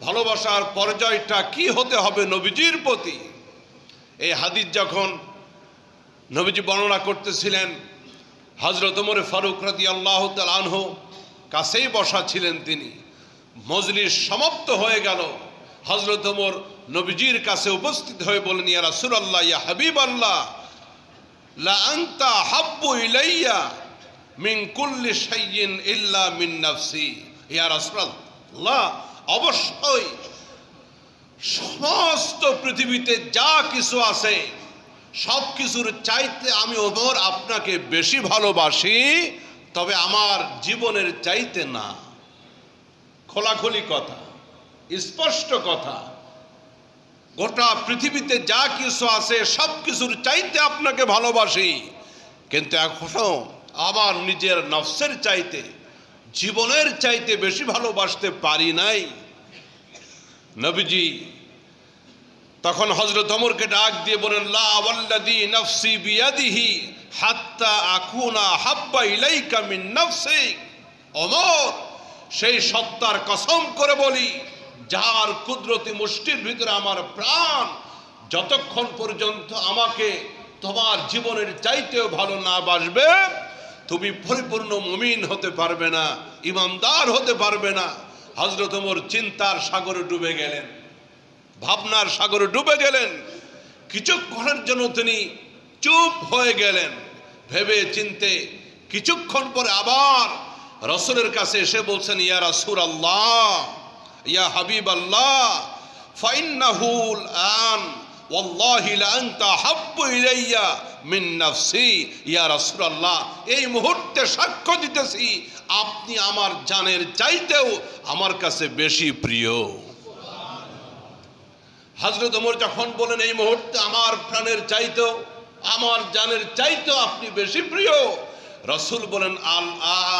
ভালোবাসার পর্যায়টা কি হতে হবে নবীজির প্রতি? এই হাদিস যখন নবীজি বর্ণনা করতেছিলেন হজরত ওমরে ফারুক রাদি আল্লাহ আনহ কাছেই বসা ছিলেন তিনি। মজলিস সমাপ্ত হয়ে গেল। হজরত ওমর নবীজির কাছে উপস্থিত হয়ে বলেন ইয়া রাসূল আল্লাহ ইয়া হাবিব আল্লাহ লা হাব্বু ইলাইয়া মিন কুল্লি ইল্লা মিন নাফসি। ইয়া রাসূলুল্লাহ অবশ্যই সমস্ত পৃথিবীতে যা কিছু আছে, সব কিছুর চাইতে আমি ওমর আপনাকে বেশি ভালোবাসি, তবে আমার জীবনের চাইতে না। খোলাখুলি কথা, স্পষ্ট কথা, গোটা পৃথিবীতে যা কিছু আছে, সব কিছুর চাইতে আপনাকে ভালোবাসি। কিন্তু এখনও আমার নিজের নফসের চাইতে, জীবনের চাইতে বেশি ভালোবাসতে পারি নাই। নবীজি তখন হজরত অমরকে ডাক দিয়ে বলেন লা ওয়াল্লাদি নফসি বিয়াদিহি হাত্তা আকুনা হাব্বা ইলাইকা মিন নফসিক। অমর সেই সত্তার কসম করে বলি, যার কুদরতি মুষ্টির ভিতরে আমার প্রাণ যতক্ষণ পর্যন্ত আমাকে তোমার জীবনের চাইতেও ভালো না বাসবে, তুমি পরিপূর্ণ মুমিন হতে পারবে না, ইমানদার হতে পারবে না। হজরত ওমর চিন্তার সাগরে ডুবে গেলেন, ভাবনার সাগরে ডুবে গেলেন। কিছুক্ষণের জন্য তিনি চুপ হয়ে গেলেন। ভেবে চিনতে কিছুক্ষণ পরে আবার রসুলের কাছে এসে বলছেন, ইয়া রাসুল আল্লাহ ইয়া হাবিব আল্লাহ ফাইন্নাহুল আন এই মুহূর্তে সাক্ষ্য দিতেছি, আপনি আমার জানের চাইতেও আমার কাছে বেশি প্রিয়। হজরত ওমর যখন বলেন এই মুহূর্তে আমার প্রাণের চাইতেও, আমার জানের চাইতেও আপনি বেশি প্রিয়, রসুল বলেন আল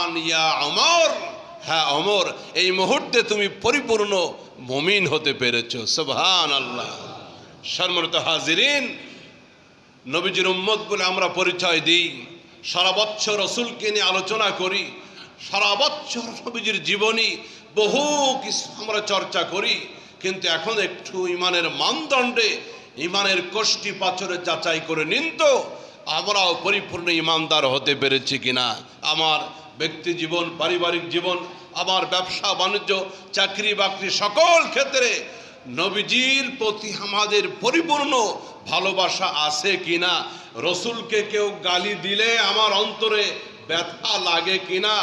আন ইয়া অমর হ্যাঁ অমর এই মুহূর্তে তুমি পরিপূর্ণ মমিন হতে পেরেছ। সুবহান আল্লাহ সম্মানিত হাজিরিন, নবীজির উম্মত বলে আমরা পরিচয় দিই। সারা বৎসর রসুলকে নিয়ে আলোচনা করি। সারা বৎসর নবীজির জীবনী বহু কিছু আমরা চর্চা করি। কিন্তু এখন একটু ইমানের মানদণ্ডে, ইমানের কোষ্ঠী পাথরে যাচাই করে নিন তো, আমরাও পরিপূর্ণ ইমানদার হতে পেরেছি কিনা। আমার ব্যক্তি জীবন, পারিবারিক জীবন, আমার ব্যবসা, বাণিজ্য চাকরি বাকরি সকল ক্ষেত্রে নবীজির প্রতি আমাদের পরিপূর্ণ ভালোবাসা আছে কিনা? রসুলকে কেউ গালি দিলে আমার অন্তরে ব্যথা লাগে কিনা?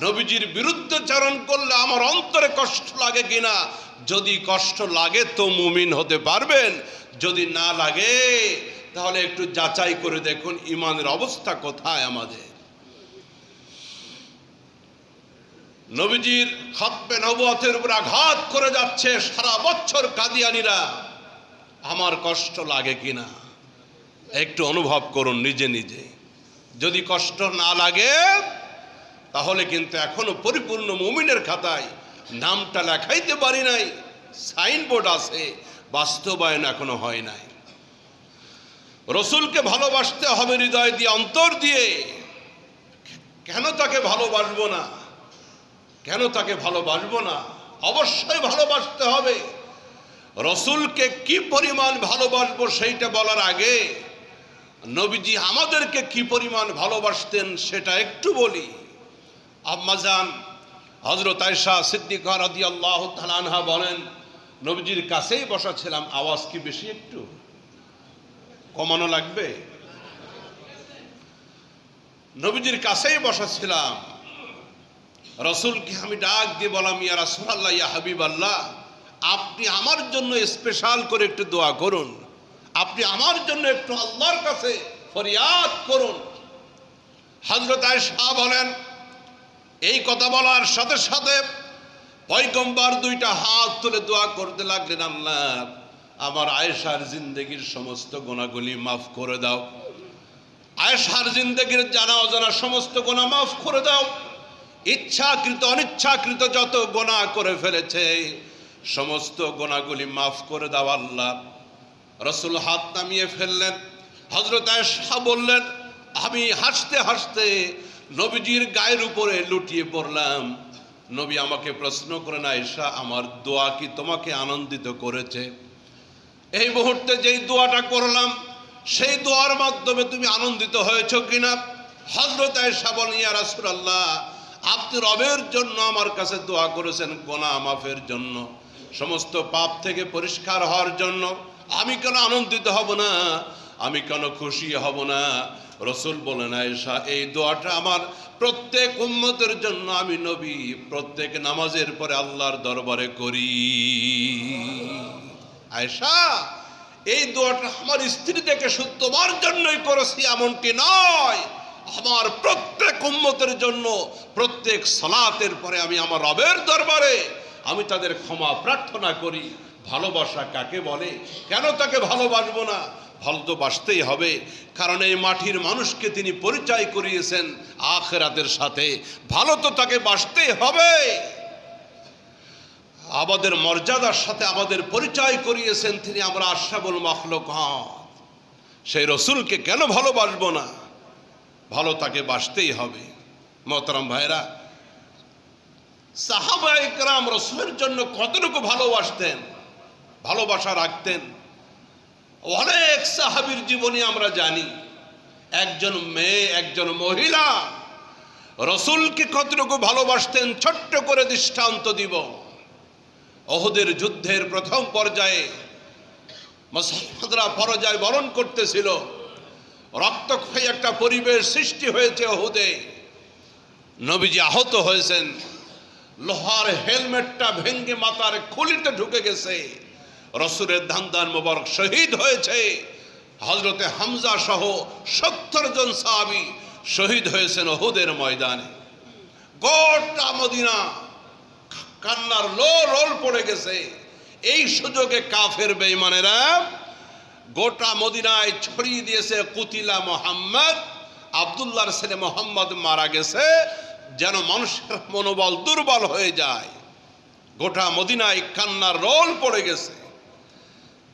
নবীজির বিরুদ্ধে চারণ করলে আমার অন্তরে কষ্ট লাগে কিনা? যদি কষ্ট লাগে তো মুমিন হতে পারবেন, যদি না লাগে, তাহলে একটু যাচাই করে দেখুন ইমানের অবস্থা কোথায় আমাদের। নবীজির খতবে নবতের উপর আঘাত করে যাচ্ছে সারা বছর কাদিয়ানিরা। আমার কষ্ট লাগে কিনা? একটু অনুভব করুন নিজে নিজে। যদি কষ্ট না লাগে, তাহলে কিন্তু এখনও পরিপূর্ণ মুমিনের খাতায় নামটা লেখাইতে পারি নাই, সাইনবোর্ড আছে, বাস্তবায়ন এখনও হয় নাই। রসুলকে ভালোবাসতে হবে হৃদয় দিয়ে, অন্তর দিয়ে। কেন তাকে ভালোবাসবো না? কেন তাকে ভালোবাসবো না? অবশ্যই ভালোবাসতে হবে। রসুলকে কি পরিমাণ ভালোবাসবো সেইটা বলার আগে নবীজি আমাদেরকে কি পরিমাণ ভালোবাসতেন সেটা একটু বলি। আম্মাজান হজরত আয়সা সিদ্দিকা তালানহা বলেন, নবীজির কাছেই বসা ছিলাম আওয়াজ কি বেশি একটু? কমানো লাগবে? নবীজির কাছেই বসা ছিলাম রসুলকে আমি ডাক দিয়ে বললাম, ইয়া রাসুল আল্লাহ ইয়া হাবিব আল্লাহ আপনি আমার জন্য স্পেশাল করে একটু দোয়া করুন। আপনি আমার জন্য একটু আল্লাহর কাছে ফরিয়াদ করুন। হজরত আয়সা বলেন, এই কথা বলার সাথে সাথে পয়গম্বর দুইটা হাত তুলে দোয়া করতে লাগলেন, আল্লাহ, আমার আয়েশার জিন্দগির সমস্ত গোনাগুলি মাফ করে দাও। আয়েশার জিন্দগির জানা অজানা সমস্ত গোনা মাফ করে দাও। ইচ্ছাকৃত, অনিচ্ছাকৃত যত গোনা করে ফেলেছে, সমস্ত গোনাগুলি মাফ করে দাও আল্লাহ। রসুল হাত নামিয়ে ফেললেন হজরত আয়েশা বললেন, আমি হাসতে হাসতে নবীজির গায়ের উপরে লুটিয়ে পড়লাম। নবী আমাকে প্রশ্ন করেন, আয়েশা, আমার দোয়া কি তোমাকে আনন্দিত করেছে? এই মুহূর্তে যেই দোয়াটা করলাম, সেই দোয়ার মাধ্যমে তুমি আনন্দিত হয়েছো কিনা? হজরত আয়েশা বলেন, ইয়া রাসূলুল্লাহ আপনি রবের জন্য আমার কাছে দোয়া করেছেন গোনা মাফের জন্য। সমস্ত পাপ থেকে পরিষ্কার হওয়ার জন্য। আমি কেন আনন্দিত হব না? আমি কেন খুশি হব না? রসুল বলেন, আয়েশা, এই দোয়াটা আমার প্রত্যেক উম্মতের জন্য আমি নবী। প্রত্যেক নামাজের পরে আল্লাহর দরবারে করি। আয়েশা, এই দোয়াটা আমার স্ত্রী থেকে শুধু জন্যই করেছি এমনকি নয়। আমার প্রত্যেক উম্মতের জন্য প্রত্যেক সলাতের পরে আমি আমার রবের দরবারে আমি তাদের ক্ষমা প্রার্থনা করি। ভালোবাসা কাকে বলে? কেন তাকে ভালোবাসবো না? ভালো তো বাসতেই হবে। কারণ এই মাটির মানুষকে তিনি পরিচয় করিয়েছেন আখেরাতের সাথে। ভালো তো তাকে বাসতেই হবে। আমাদের মর্যাদার সাথে আমাদের পরিচয় করিয়েছেন তিনি আমরা আশাবুল মখলক সেই রসুলকে কেন ভালোবাসবো না? ভালো তাকে বাসতেই হবে। মহতরম ভাইরা সাহাবা একরাম রসুলের জন্য কতটুকু ভালোবাসতেন, ভালোবাসা রাখতেন, অনেক সাহাবির জীবনী আমরা জানি। একজন মেয়ে, একজন মহিলা, রসুলকে কতটুকু ভালোবাসতেন, ছোট্ট করে দৃষ্টান্ত দিব। অহুদের যুদ্ধের প্রথম পর্যায়ে মুসলমানরা পরাজয় বরণ করতেছিল। রক্তক্ষয়ী একটা পরিবেশ সৃষ্টি হয়েছে অহুদে। নবীজি আহত হয়েছেন। লোহার হেলমেটটা ভেঙ্গে মাথার খুলিতে ঢুকে গেছে। রসুরের ধান দান মোবারক শহীদ হয়েছে। হজরতে হামজা সহ সত্তর জন সাহাবি শহীদ হয়েছেন ওহুদের ময়দানে। গোটা মদিনা কান্নার লো রোল পড়ে গেছে। এই সুযোগে কাফের বেইমানেরা গোটা মদিনায় ছড়িয়ে দিয়েছে কুতিলা মোহাম্মদ। আবদুল্লাহর ছেলে মোহাম্মদ মারা গেছে, যেন মানুষের মনোবল দুর্বল হয়ে যায়। গোটা মদিনায় কান্নার রোল পড়ে গেছে।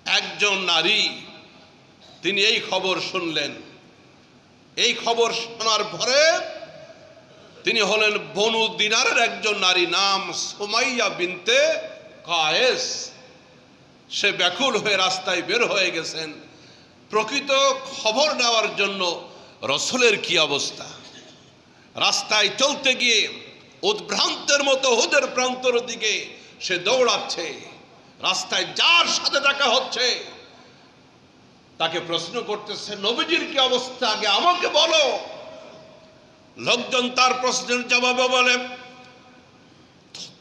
একজন নারী, তিনি এই খবর শুনলেন। এই খবর শোনার পরে তিনি হলেন বনু দিনারের একজন নারী, নাম সোমাইয়া বিনতে কায়েস। সে ব্যাকুল হয়ে রাস্তায় বের হয়ে গেছেন। প্রকৃত খবর নেওয়ার জন্য রসুলের কি অবস্থা? রাস্তায় চলতে গিয়ে উদ্ভ্রান্তের মতো হুদের প্রান্তর দিকে সে দৌড়াচ্ছে। রাস্তায় যার সাথে দেখা হচ্ছে, তাকে প্রশ্ন করতেছে, নবীজির কি অবস্থা? আগে আমাকে বলো। লোকজন তার প্রশ্নের জবাবে বলে,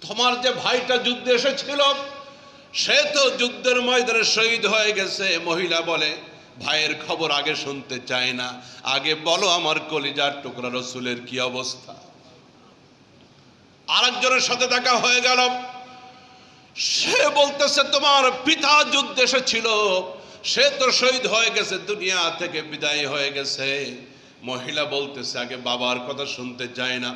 তোমার যে ভাইটা যুদ্ধে এসেছিল সে তো যুদ্ধের ময়দানে শহীদ হয়ে গেছে, মহিলা বলে, ভাইয়ের খবর আগে শুনতে চায় না। আগে বলো আমার কলিজার টুকরা রসুলের কি অবস্থা। আরেকজনের সাথে দেখা হয়ে গেল। সে বলতেছে, তোমার পিতা যুদ্ধে এসেছিল। সে তো শহীদ হয়ে গেছে, দুনিয়া থেকে বিদায় হয়ে গেছে। মহিলা বলতেছে, আগে বাবার কথা শুনতে চায় না।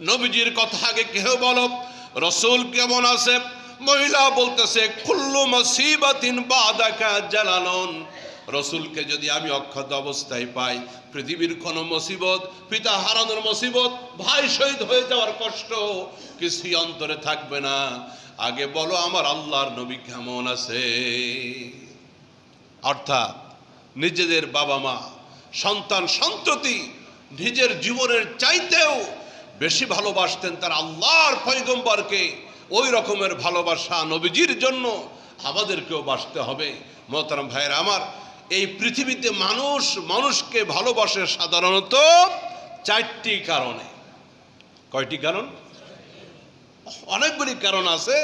নবীজির কথা আগে কেউ বলো। রসুল কেমন আছে? মহিলা বলতেছে, কুল্লু মসিবাতিন বাদাকা জালালন। রসুলকে যদি আমি অক্ষত অবস্থায় পাই, পৃথিবীর কোনো মুসিবত, পিতা হারানোর মুসিবত, ভাই শহীদ হয়ে যাওয়ার কষ্ট কিছুই অন্তরে থাকবে না। আগে বলো, আমার আল্লাহর নবী কেমন আছে? অর্থাৎ নিজেদের বাবা মা, সন্তান, সন্ততি নিজের জীবনের চাইতেও বেশি ভালোবাসতেন তার আল্লাহর পৈগম্বরকে ওই রকমের ভালোবাসা নবীজির জন্য আমাদেরকেও বাসতে হবে। মোহতারাম ভাইয়ের, আমার এই পৃথিবীতে মানুষ মানুষকে ভালোবাসে সাধারণত চারটি কারণে। কয়টি কারণ? অনেকগুলি কারণ আছে।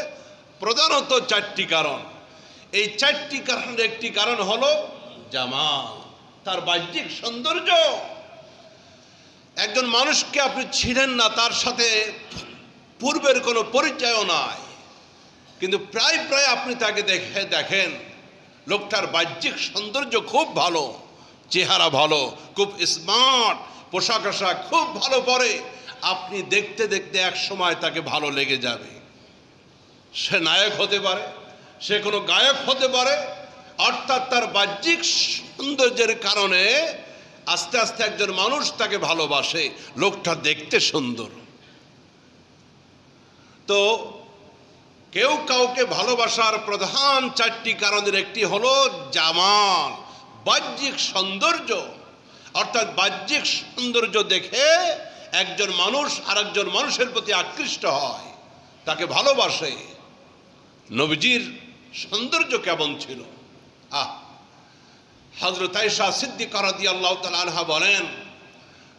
প্রধানত চারটি কারণ। এই চারটি কারণের একটি কারণ হলো জামাল, তার বাহ্যিক সৌন্দর্য। একজন মানুষকে আপনি ছিলেন না, তার সাথে পূর্বের কোনো পরিচয়ও নাই। কিন্তু প্রায় প্রায় আপনি তাকে দেখে দেখেন, লোকটার বাহ্যিক সৌন্দর্য খুব ভালো, চেহারা ভালো, খুব স্মার্ট পোশাক আশাক খুব ভালো পরে আপনি দেখতে দেখতে এক সময় তাকে ভালো লেগে যাবে। সে নায়ক হতে পারে, সে কোনো গায়ক হতে পারে, অর্থাৎ তার বাহ্যিক সৌন্দর্যের কারণে আস্তে আস্তে একজন মানুষ তাকে ভালোবাসে, লোকটা দেখতে সুন্দর। তো কেউ কাউকে ভালোবাসার প্রধান চারটি কারণের একটি হলো জামাল, বাহ্যিক সৌন্দর্য। অর্থাৎ বাহ্যিক সৌন্দর্য দেখে একজন মানুষ আরেকজন মানুষের প্রতি আকৃষ্ট হয়, তাকে ভালোবাসে। নবীজির সৌন্দর্য কেমন ছিল? আহ! হজরত আয়সা সিদ্দিক আল্লাহ আনহা বলেন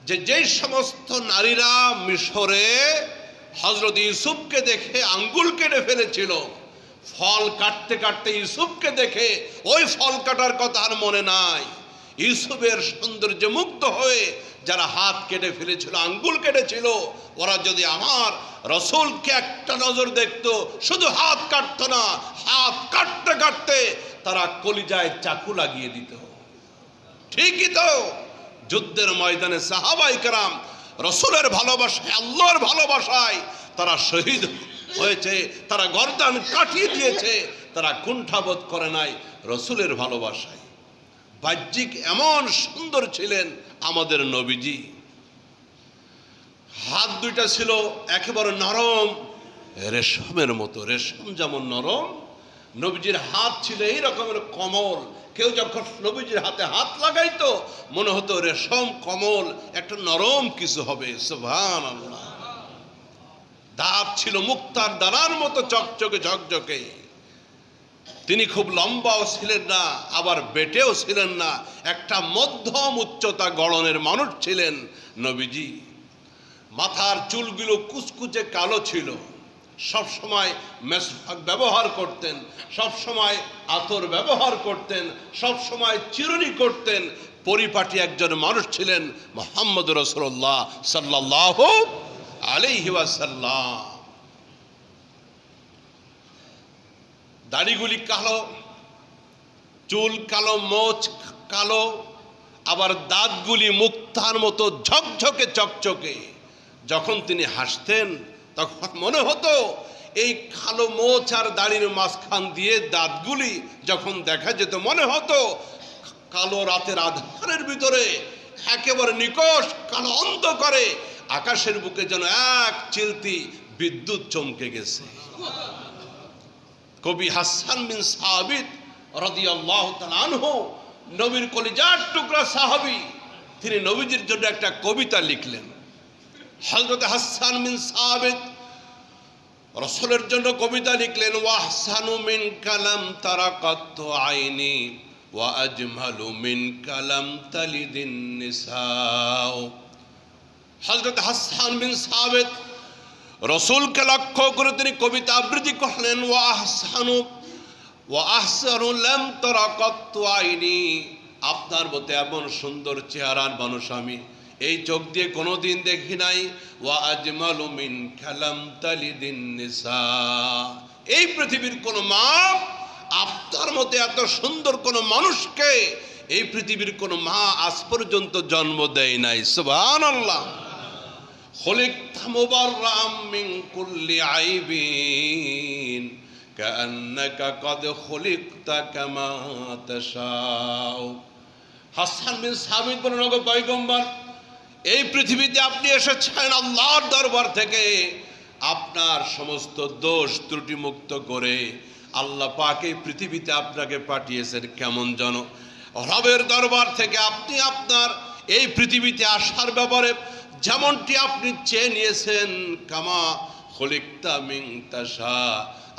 যে, যেই সমস্ত নারীরা মিশরে হজরত ইউসুফকে দেখে আঙ্গুল কেটে ফেলেছিল। ফল কাটতে কাটতে ইউসুফকে দেখে ওই ফল কাটার কথা আর মনে নাই। ইউসুফের সৌন্দর্যে মুগ্ধ হয়ে যারা হাত কেটে ফেলেছিল, আঙ্গুল কেটেছিল, ওরা যদি আমার রসুলকে একটা নজর দেখতো, শুধু হাত কাটতো না, হাত কাটতে কাটতে তারা কলিজায় চাকু লাগিয়ে দিত। ঠিকই তো, যুদ্ধের ময়দানে সাহাবাই কারাম রসুলের ভালোবাসায়, আল্লাহর ভালোবাসায় তারা শহীদ হয়েছে, তারা গর্দান কাটিয়ে দিয়েছে, তারা কুণ্ঠাবোধ করে নাই রসুলের ভালোবাসায়। বাহ্যিক এমন সুন্দর ছিলেন আমাদের নবীজি। হাত দুইটা ছিল একেবারে নরম, রেশমের মতো, রেশম যেমন নরম নবীজির হাত ছিল এই রকমের কমল। কেউ যখন নবীজির হাতে হাত লাগাইতো, মনে হতো রেশম কমল, একটা নরম কিছু হবে সুভান আল্লাহ দাঁত ছিল মুক্তার দানার মতো চকচকে ঝকঝকে। তিনি খুব লম্বাও ছিলেন না, আবার বেটেও ছিলেন না, একটা মধ্যম উচ্চতা গড়নের মানুষ ছিলেন নবীজি। মাথার চুলগুলো কুচকুচে কালো ছিল। সব সময় ব্যবহার করতেন সব সময় আতর ব্যবহার করতেন সব সময় চিরুনি করতেন। পরিপাটি একজন মানুষ ছিলেন মোহাম্মদ রসুল্লাহ সাল্লাহ আলাইহি ওয়াসাল্লাম। দাড়িগুলি কালো, চুল কালো, মোচ কালো, আবার দাঁতগুলি মুক্তার মতো ঝকঝকে, চকচকে। যখন তিনি হাসতেন তখন মনে হতো, এই কালো মোচ আর দাড়ির মাঝখান দিয়ে দাঁতগুলি যখন দেখা যেত, মনে হতো কালো রাতের আধারের ভিতরে একেবারে নিকষ, কালো অন্ধ করে আকাশের বুকে যেন এক চিলতি বিদ্যুৎ চমকে গেছে। কবি হাসান বিন সাহাবিদ রাদিয়াল্লাহু তাআলা আনহু, নবীর কলিজার টুকরা সাহাবী, তিনি নবীজির জন্য একটা কবিতা লিখলেন। হযরত হাসান মিন সাহাবিদ রসুলের জন্য কবিতা লিখলেন ওয়াহসানু মিন কালাম তারাকাত আইনি ওয়া আজমালু মিন কালাম তালিদিন নিসাও। হযরত হাসান বিন সাহাবিদ রসুলকে লক্ষ্য করে তিনি কবিতা আবৃত্তি করলেন ও আহসানু ও আহসানু লাম তরা কত্ত আইনি। আপনার মতো এমন সুন্দর চেহারার মানুষ আমি এই চোখ দিয়ে কোনো দিন দেখি নাই ওয়া আজমালু মিন খালাম তালিদিন নিসা। এই পৃথিবীর কোনো মা আপনার মতো এত সুন্দর কোনো মানুষকে এই পৃথিবীর কোনো মা আজ পর্যন্ত জন্ম দেয় নাই। সুবান আল্লাহ খলিক মুবাররাম মিন কুল্লি আইবিন কান্নাকা কদ খলিকতা কামা তাশাও হাসান বিন সাবিত বলেন, ওগো পয়গম্বর এই পৃথিবীতে আপনি এসেছেন আল্লাহর দরবার থেকে। আপনার সমস্ত দোষ ত্রুটি মুক্ত করে আল্লাহ পাক পৃথিবীতে আপনাকে পাঠিয়েছেন। কেমন জন রবের দরবার থেকে আপনি আপনার এই পৃথিবীতে আসার ব্যাপারে যেমনটি আপনি চেয়ে নিয়েছেন, কামা খলিকতা মিং তাসা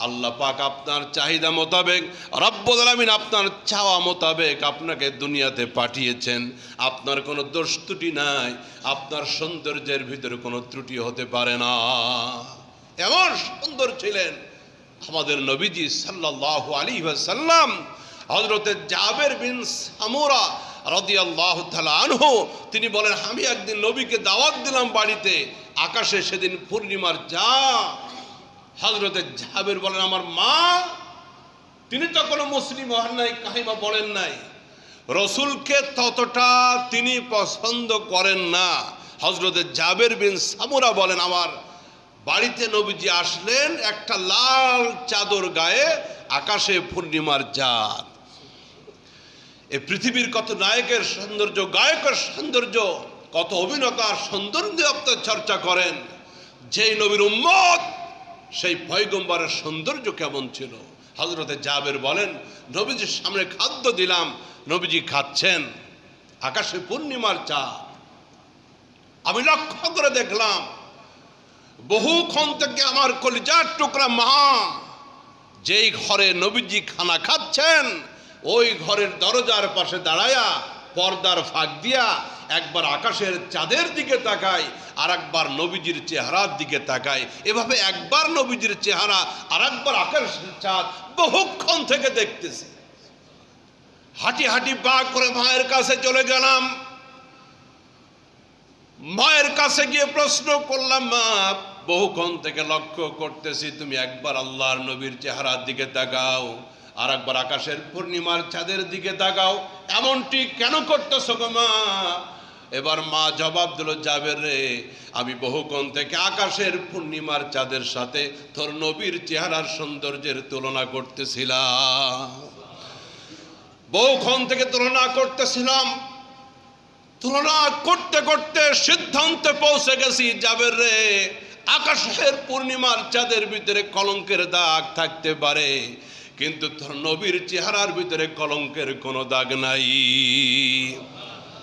আল্লাহ পাক আপনার চাহিদা মোতাবেক, রব্বুল আলামিন আপনার চাওয়া মোতাবেক আপনাকে দুনিয়াতে পাঠিয়েছেন। আপনার কোনো দোষ ত্রুটি নাই, আপনার সৌন্দর্যের ভিতরে কোনো ত্রুটি হতে পারে না। এমন সুন্দর ছিলেন আমাদের নবীজি সাল্লাল্লাহু আলাইহি ওয়াসাল্লাম, হযরতে জাবের বিন সামুরা রাদিয়াল্লাহু আনহু, তিনি বলেন, আমি একদিন নবীকে দাওয়াত দিলাম বাড়িতে, আকাশে সেদিন পূর্ণিমার যা হযরতে জাবের বলেন, আমার মা, তিনি তো কোনো মুসলিম হন নাই, কাহিমা বলেন নাই। রসুলকে ততটা তিনি পছন্দ করেন না। হজরতে জাবের বিন সামুরা বলেন, আমার বাড়িতে নবীজি আসলেন একটা লাল চাদর গায়ে আকাশে পূর্ণিমার চাঁদ এই পৃথিবীর কত নায়কের সৌন্দর্য, গায়কের সৌন্দর্য, কত অভিনেতার সৌন্দর্য চর্চা করেন। যেই নবীর উম্মত সেই পয়গম্বরের সৌন্দর্য কেমন ছিল? হজরতে জাবের বলেন, নবীজির সামনে খাদ্য দিলাম, নবীজি খাচ্ছেন। আকাশে পূর্ণিমার চা আমি লক্ষ্য করে দেখলাম বহুক্ষণ থেকে আমার কলিজার টুকরা মা, যেই ঘরে নবীজি খানা খাচ্ছেন, ওই ঘরের দরজার পাশে দাঁড়ায়া পর্দার ফাঁক দিয়া একবার আকাশের চাঁদের দিকে তাকায় আর একবার নবীজির চেহারার দিকে তাকায়। এভাবে একবার নবীজির চেহারা আর একবার আকাশের চাঁদ বহুক্ষণ থেকে দেখতেছি। হাঁটি হাঁটি পা করে মায়ের কাছে চলে গেলাম। মায়ের কাছে গিয়ে প্রশ্ন করলাম, মা, বহুক্ষণ থেকে লক্ষ্য করতেছি, তুমি একবার আল্লাহর নবীর চেহারার দিকে তাকাও আর একবার আকাশের পূর্ণিমার চাঁদের দিকে তাকাও। এমনটি কেন করতেছো গো মা? এবার মা জবাব দিল যাবে রে, আমি বহুক্ষণ থেকে আকাশের পূর্ণিমার চাঁদের সাথে তোর নবীর চেহারার সৌন্দর্যের তুলনা করতেছিলাম। বহুক্ষণ থেকে তুলনা করতেছিলাম। তুলনা করতে করতে সিদ্ধান্তে পৌঁছে গেছি যাবের রে, আকাশের পূর্ণিমার চাঁদের ভিতরে কলঙ্কের দাগ থাকতে পারে, কিন্তু নবীর চেহারার ভিতরে কলঙ্কের কোনো দাগ নাই।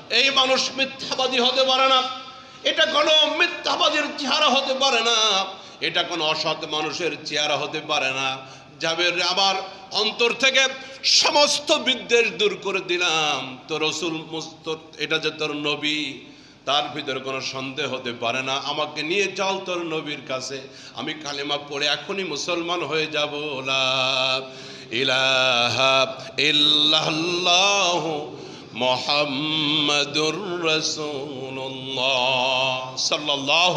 এই মানুষ মিথ্যাবাদী হতে পারে না। এটা কোনো মিথ্যাবাদীর চেহারা হতে পারে না। এটা কোনো অসৎ মানুষের চেহারা হতে পারে না। যাবের আবার অন্তর থেকে সমস্ত বিদ্বেষ দূর করে দিলাম। তো রসুল এটা যে তোর নবী, তার ভিতরে কোনো সন্দেহ হতে পারে না। আমাকে নিয়ে চল তোর নবীর কাছে। আমি কালেমা পড়ে এখনই মুসলমান হয়ে যাব। ইলাহা ইল্লাল্লাহ মোহাম্মদুর রসুল্লাহ সাল্লাহ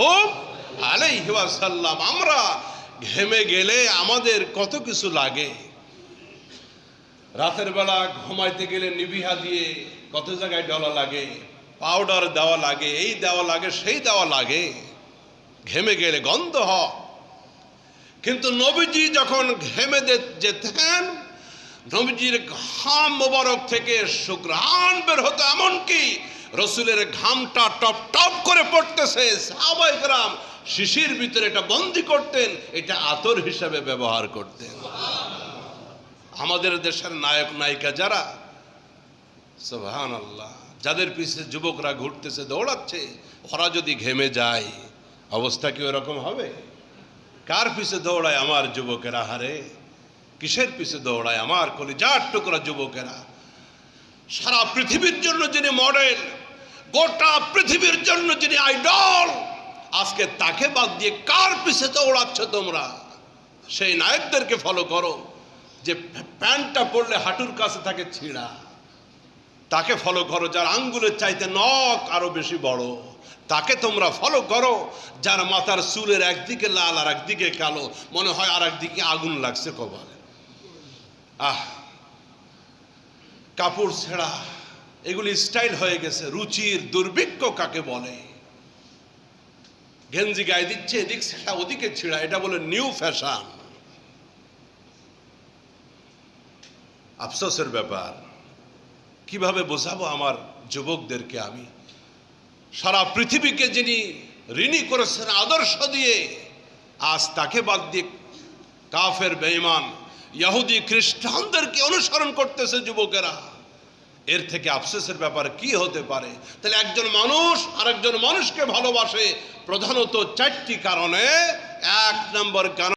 আলাইহি ওয়াসাল্লাম। আমরা ঘেমে গেলে আমাদের কত কিছু লাগে। রাতের বেলা ঘুমাইতে গেলে নিবিহা দিয়ে কত জায়গায় ডলা লাগে, পাউডার দেওয়া লাগে, এই দেওয়া লাগে, সেই দেওয়া লাগে। ঘেমে গেলে গন্ধ হ কিন্তু নবীজি যখন ঘেমে যেতেন নবীজির ঘাম মোবারক থেকে সুগ্রাণ বের হতো, এমনকি রসুলের ঘামটা টপ টপ করে পড়তেছে। সাহাবাই গ্রাম শিশির ভিতরে এটা বন্দি করতেন, এটা আতর হিসাবে ব্যবহার করতেন। আমাদের দেশের নায়ক, নায়িকা যারা সোহান আল্লাহ যাদের পিছনে যুবকরা ঘুরতেছে, দৌড়াচ্ছে, ওরা যদি ঘেমে যায়, অবস্থা কি ওরকম হবে? কার পিছে দৌড়ায় আমার যুবকেরা? হারে! কিসের পিছে দৌড়ায়? আমার কলিজার টুকরা যুবকেরা। সারা পৃথিবীর জন্য যিনি মডেল, গোটা পৃথিবীর জন্য যিনি আইডল, আজকে তাকে বাদ দিয়ে কার পিছে দৌড়াচ্ছ তোমরা? সেই নায়কদেরকে ফলো করো। যে প্যান্টটা পরলে হাঁটুর কাছে থাকে ছিঁড়া, তাকে ফলো করো। যার আঙ্গুলের চাইতে নখ আরও বেশি বড়, তাকে তোমরা ফলো করো। যার মাথার চুলের একদিকে লাল আর একদিকে কালো, মনে হয় আর একদিকে আগুন লাগছে কপালে। আহ, কাপড় ছেঁড়া, এগুলি স্টাইল হয়ে গেছে, রুচির দুর্ভিক্ষ কাকে বলে? গেঞ্জি গায়ে দিচ্ছে, এদিক ছেঁড়া, ওদিকে ছিঁড়া, এটা বলে নিউ ফ্যাশন আফসোসের ব্যাপার, কীভাবে বোঝাবো আমার যুবকদেরকে আমি? সারা পৃথিবীকে যিনি ঋণী করেছেন আদর্শ দিয়ে, আজ তাকে বাদ দিয়ে কাফের বেঈমান ইহুদি খ্রিস্টানদেরকে অনুসরণ করতেছে যুবকেরা। এর থেকে আফসোসের ব্যাপার কি হতে পারে? তাহলে একজন মানুষ আরেকজন মানুষকে ভালোবাসে প্রধানত চারটি কারণে। এক নম্বর কারণ